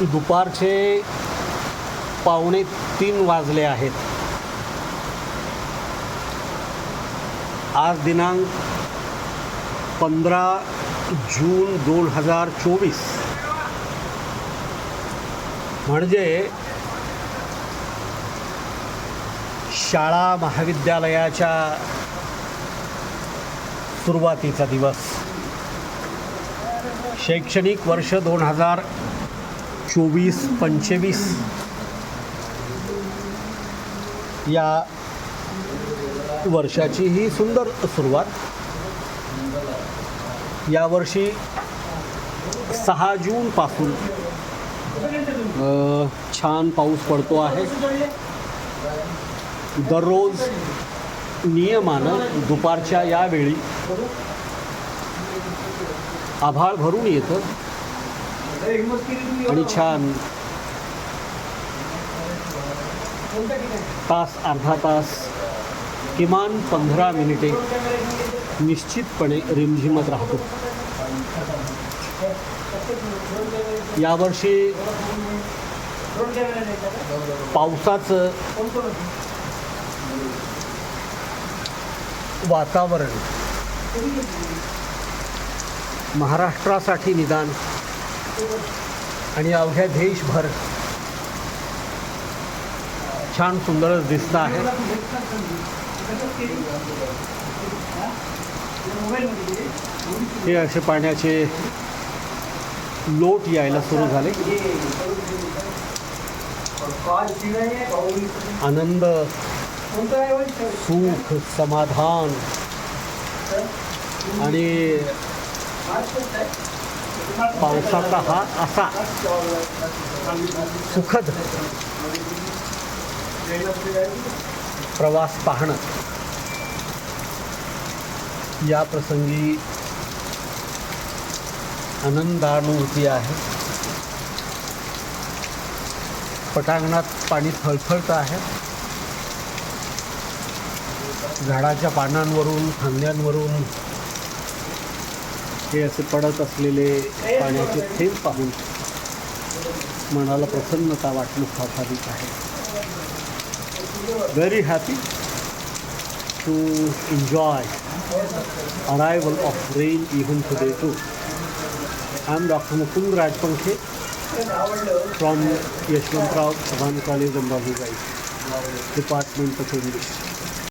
दुपारचे पावणे तीन वाजले आहेत. आज दिनांक पंधरा जून दोन हजार चोवीस. म्हणजे शाळा महाविद्यालयाच्या सुरुवातीचा दिवस. शैक्षणिक वर्ष दोन हजार चोवीस पंचवीस. या वर्षाची ही सुंदर सुरुवात. यावर्षी सहा जूनपासून छान पाऊस पडतो आहे. दररोज नियमानं दुपारच्या यावेळी आभाळ भरून येतं. आणि छान. तास अर्धा तास किमान पंधरा मिनिटे निश्चितपणे रिमझिमत राहतो. यावर्षी पावसाचं वातावरण महाराष्ट्रासाठी निदान आणि अवघ्या देशभर छान सुंदरच दिसतं आहे. हे असे पाण्याचे लोट यायला सुरू झाले. आनंद सुख समाधान आणि पावसाचा हा असा सुखद प्रवास पाहणं. या प्रसंगी आनंदानुभूती आहे. पटांगणात पाणी थळथळतं आहे. झाडाच्या पानांवरून फांद्यांवरून हे असे पडत असलेले पाण्याचे थेंब पाहून मनाला प्रसन्नता वाटणं स्वाभाविक आहे. Very happy to enjoy arrival of rain even today to I am doctor Mukund Rajpankhe from Yashwantrao Chavan college Ambajogai department of English